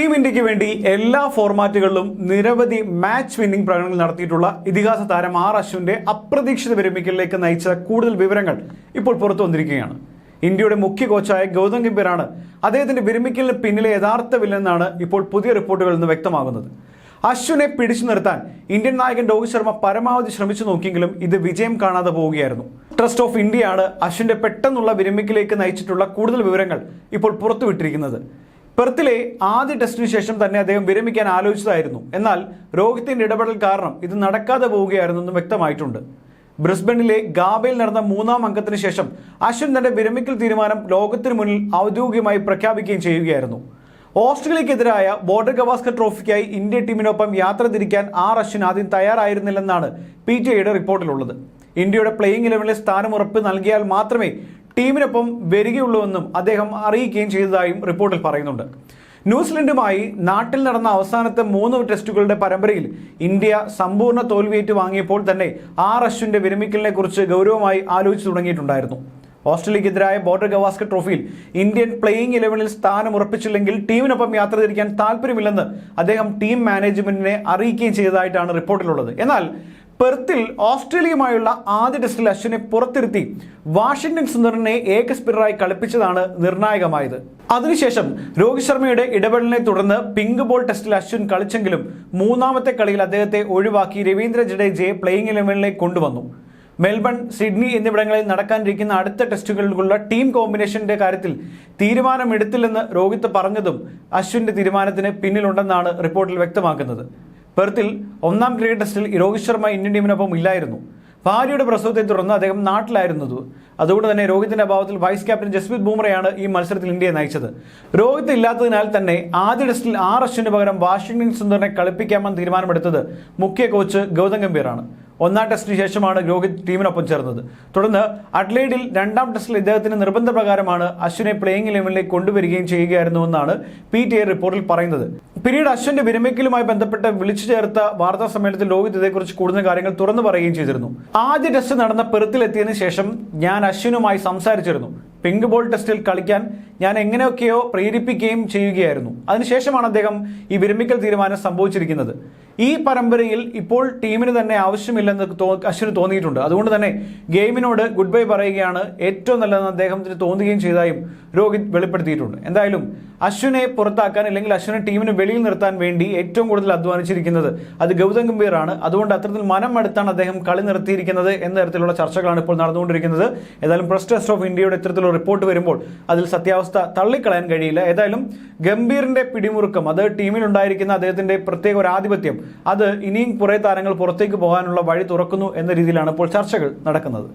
Team ഇന്ത്യയ്ക്ക് വേണ്ടി എല്ലാ ഫോർമാറ്റുകളിലും നിരവധി മാച്ച് വിന്നിംഗ് പ്രകടനങ്ങൾ നടത്തിയിട്ടുള്ള ഇതിഹാസ താരം ആർ അശ്വിന്റെ അപ്രതീക്ഷിത വിരമിക്കലിലേക്ക് നയിച്ച കൂടുതൽ വിവരങ്ങൾ ഇപ്പോൾ പുറത്തു വന്നിരിക്കുകയാണ്. ഇന്ത്യയുടെ മുഖ്യ കോച്ചായ ഗൗതം ഗംഭീറാണ് അദ്ദേഹത്തിന്റെ വിരമിക്കലിന് പിന്നിലെ യഥാർത്ഥ വില്ലെന്നാണ് ഇപ്പോൾ പുതിയ റിപ്പോർട്ടുകളിൽ നിന്ന് വ്യക്തമാകുന്നത്. അശ്വിനെ പിടിച്ചു നിർത്താൻ ഇന്ത്യൻ നായകൻ രോഹിത് ശർമ്മ പരമാവധി ശ്രമിച്ചു നോക്കിയെങ്കിലും ഇത് വിജയം കാണാതെ പോവുകയായിരുന്നു. ട്രസ്റ്റ് ഓഫ് ഇന്ത്യയാണ് അശ്വിന്റെ പെട്ടെന്നുള്ള വിരമിക്കലേക്ക് നയിച്ചിട്ടുള്ള കൂടുതൽ വിവരങ്ങൾ ഇപ്പോൾ പുറത്തുവിട്ടിരിക്കുന്നത്. പെർത്തിലെ ആദ്യ ടെസ്റ്റിന് ശേഷം തന്നെ അദ്ദേഹം വിരമിക്കാൻ ആലോചിച്ചതായിരുന്നു. എന്നാൽ രോഗത്തിന്റെ ഇടപെടൽ കാരണം ഇത് നടക്കാതെ പോവുകയായിരുന്നെന്നും വ്യക്തമായിട്ടുണ്ട്. ബ്രിസ്ബണിലെ ഗാബയിൽ നടന്ന മൂന്നാം അംഗത്തിന് ശേഷം അശ്വിൻ തന്റെ വിരമിക്കൽ തീരുമാനം ലോകത്തിന് മുന്നിൽ ഔദ്യോഗികമായി പ്രഖ്യാപിക്കുകയും ചെയ്യുകയായിരുന്നു. ഓസ്ട്രേലിയക്കെതിരായ ബോർഡർ ഗവാസ്കർ ട്രോഫിക്കായി ഇന്ത്യ ടീമിനൊപ്പം യാത്ര തിരിക്കാൻ ആർ അശ്വിൻ ആദ്യം തയ്യാറായിരുന്നില്ലെന്നാണ് പി ടി ഐയുടെ റിപ്പോർട്ടിലുള്ളത്. ഇന്ത്യയുടെ പ്ലേയിങ് ഇലവനിലെ സ്ഥാനം ഉറപ്പ് നൽകിയാൽ മാത്രമേ ടീമിനൊപ്പം വരികയുള്ളൂവെന്നും അദ്ദേഹം അറിയിക്കുകയും ചെയ്തതായും റിപ്പോർട്ടിൽ പറയുന്നുണ്ട്. ന്യൂസിലൻഡുമായി നാട്ടിൽ നടന്ന അവസാനത്തെ മൂന്ന് ടെസ്റ്റുകളുടെ പരമ്പരയിൽ ഇന്ത്യ സമ്പൂർണ തോൽവിയേറ്റ് വാങ്ങിയപ്പോൾ തന്നെ ആർ അശ്വിന്റെ വിരമിക്കലിനെ കുറിച്ച് ഗൗരവമായി ആലോചിച്ചു തുടങ്ങിയിട്ടുണ്ടായിരുന്നു. ഓസ്ട്രേലിയക്കെതിരായ ബോർഡർ ഗവാസ്കർ ട്രോഫിയിൽ ഇന്ത്യൻ പ്ലേയിങ് ഇലവനിൽ സ്ഥാനം ഉറപ്പിച്ചില്ലെങ്കിൽ ടീമിനൊപ്പം യാത്ര തിരിക്കാൻ താല്പര്യമില്ലെന്ന് അദ്ദേഹം ടീം മാനേജ്മെന്റിനെ അറിയിക്കുകയും ചെയ്തതായിട്ടാണ് റിപ്പോർട്ടിലുള്ളത്. എന്നാൽ പെർത്തിൽ ഓസ്ട്രേലിയയുമായുള്ള ആദ്യ ടെസ്റ്റിൽ അശ്വിനെ പുറത്തിരുത്തി വാഷിംഗ്ടൺ സുന്ദറിനെ ഏക സ്പിന്നറായി കളിപ്പിച്ചതാണ് നിർണായകമായത്. അതിനുശേഷം രോഹിത് ശർമ്മയുടെ ഇടപെടലിനെ തുടർന്ന് പിങ്ക് ബോൾ ടെസ്റ്റിൽ അശ്വിൻ കളിച്ചെങ്കിലും മൂന്നാമത്തെ കളിയിൽ അദ്ദേഹത്തെ ഒഴിവാക്കി രവീന്ദ്ര ജഡേജയെ പ്ലേയിങ് ഇലവനിലേക്ക് കൊണ്ടുവന്നു. മെൽബൺ സിഡ്നി എന്നിവിടങ്ങളിൽ നടക്കാനിരിക്കുന്ന അടുത്ത ടെസ്റ്റുകളിലുള്ള ടീം കോമ്പിനേഷന്റെ കാര്യത്തിൽ തീരുമാനമെടുത്തില്ലെന്ന് രോഹിത് പറഞ്ഞതും അശ്വിന്റെ തീരുമാനത്തിന് പിന്നിലുണ്ടെന്നാണ് റിപ്പോർട്ടിൽ വ്യക്തമാക്കുന്നത്. പെർത്തിൽ ഒന്നാം ക്രിക്കറ്റ് ടെസ്റ്റിൽ രോഹിത് ശർമ്മ ഇന്ത്യൻ ടീമിനൊപ്പം ഇല്ലായിരുന്നു. ഭാര്യയുടെ പ്രസവത്തെ തുടർന്ന് അദ്ദേഹം നാട്ടിലായിരുന്നത്. അതുകൊണ്ട് തന്നെ രോഹിത്തിന്റെ അഭാവത്തിൽ വൈസ് ക്യാപ്റ്റൻ ജസ്പ്രീത് ബൂമറയാണ് ഈ മത്സരത്തിൽ ഇന്ത്യയെ നയിച്ചത്. രോഹിത് ഇല്ലാത്തതിനാൽ തന്നെ ആദ്യ ടെസ്റ്റിൽ ആർ അശ്വിന് പകരം വാഷിംഗ്ടൺ സുന്ദറിനെ കളിപ്പിക്കാമെന്ന് തീരുമാനമെടുത്തത് മുഖ്യ കോച്ച് ഗൗതം ഗംഭീറാണ്. ഒന്നാം ടെസ്റ്റിന് ശേഷമാണ് രോഹിത് ടീമിനൊപ്പം ചേർന്നത്. തുടർന്ന് അഡ്ലൈഡിൽ രണ്ടാം ടെസ്റ്റിൽ ഇദ്ദേഹത്തിന് നിർബന്ധപ്രകാരമാണ് അശ്വിനെ പ്ലേയിങ് ലെവലിലേക്ക് കൊണ്ടുവരികയും ചെയ്യുകയായിരുന്നുവെന്നാണ് പി ടി ഐ റിപ്പോർട്ടിൽ പറയുന്നത്. പിന്നീട് അശ്വന്റെ വിരമിക്കലുമായി ബന്ധപ്പെട്ട് വിളിച്ചു ചേർത്ത വാർത്താ സമ്മേളനത്തിൽ ലോഹിത് ഇതേക്കുറിച്ച് കൂടുതൽ കാര്യങ്ങൾ തുറന്നു പറയുകയും ചെയ്തിരുന്നു. ആദ്യ ടെസ്റ്റ് നടന്ന പെറുത്തിലെത്തിയതിനു ശേഷം ഞാൻ അശ്വിനുമായി സംസാരിച്ചിരുന്നു. പിങ്ക് ബോൾ ടെസ്റ്റിൽ കളിക്കാൻ ഞാൻ എങ്ങനെയൊക്കെയോ പ്രേരിപ്പിക്കുകയും ചെയ്യുകയായിരുന്നു. അതിനുശേഷമാണ് അദ്ദേഹം ഈ വിരമിക്കൽ തീരുമാനം സംഭവിച്ചിരിക്കുന്നത്. ഈ പരമ്പരയിൽ ഇപ്പോൾ ടീമിന് തന്നെ ആവശ്യമില്ലെന്ന് അശ്വിന് തോന്നിയിട്ടുണ്ട്. അതുകൊണ്ട് തന്നെ ഗെയിമിനോട് ഗുഡ് ബൈ പറയുകയാണ് ഏറ്റവും നല്ലതെന്ന് അദ്ദേഹത്തിന് തോന്നുകയും ചെയ്തതായും രോഹിത് വെളിപ്പെടുത്തിയിട്ടുണ്ട്. എന്തായാലും അശ്വിനെ പുറത്താക്കാൻ അല്ലെങ്കിൽ അശ്വിനെ ടീമിന് വെളിയിൽ നിർത്താൻ വേണ്ടി ഏറ്റവും കൂടുതൽ അധ്വാനിച്ചിരിക്കുന്നത് അത് ഗൗതം ഗംഭീറാണ്. അതുകൊണ്ട് അത്തരത്തിൽ മനം എടുത്താണ് അദ്ദേഹം കളി നിർത്തിയിരിക്കുന്നത് എന്ന തരത്തിലുള്ള ചർച്ചകളാണ് ഇപ്പോൾ നടന്നുകൊണ്ടിരിക്കുന്നത്. ഏതായാലും പ്രസ് ടെസ്റ്റ് ഓഫ് ഇന്ത്യയുടെ ഇത്തരത്തിലുള്ള റിപ്പോർട്ട് വരുമ്പോൾ അതിൽ സത്യാവസ്ഥ തള്ളിക്കളയാൻ കഴിയില്ല. ഏതായാലും ഗംഭീറിന്റെ പിടിമുറുക്കം അത് ടീമിലുണ്ടായിരിക്കുന്ന അദ്ദേഹത്തിന്റെ പ്രത്യേക ഒരു ആധിപത്യം അത് ഇനിയും കുറേ താരങ്ങൾ പുറത്തേക്ക് പോകാനുള്ള വഴി തുറക്കുന്നു എന്ന രീതിയിലാണ് ഇപ്പോൾ ചർച്ചകൾ നടക്കുന്നത്.